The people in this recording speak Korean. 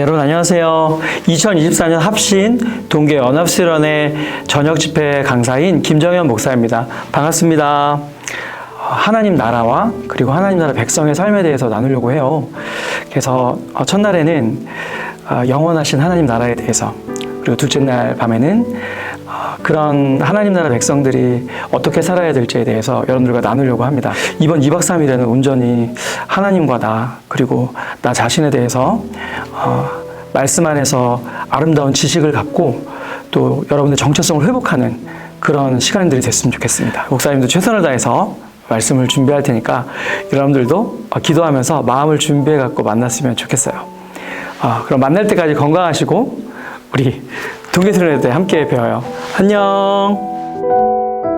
네, 여러분 안녕하세요. 2024년 합신 동계 연합수련회 저녁 집회 강사인 김정현 목사입니다. 반갑습니다. 하나님 나라와 그리고 하나님 나라 백성의 삶에 대해서 나누려고 해요. 그래서 어, 첫날에는 어, 영원하신 하나님 나라에 대해서 그리고 둘째 날 밤에는 어, 그런 하나님 나라 백성들이 어떻게 살아야 될지에 대해서 여러분들과 나누려고 합니다. 이번 2박 3일에는 온전히 하나님과 나 그리고 나 자신에 대해서 어, 말씀 안에서 아름다운 지식을 갖고 또 여러분의 정체성을 회복하는 그런 시간들이 됐으면 좋겠습니다. 목사님도 최선을 다해서 말씀을 준비할 테니까 여러분들도 어, 기도하면서 마음을 준비해 갖고 만났으면 좋겠어요. 어, 그럼 만날 때까지 건강하시고 우리 동계수련회 때 함께 배워요. 안녕.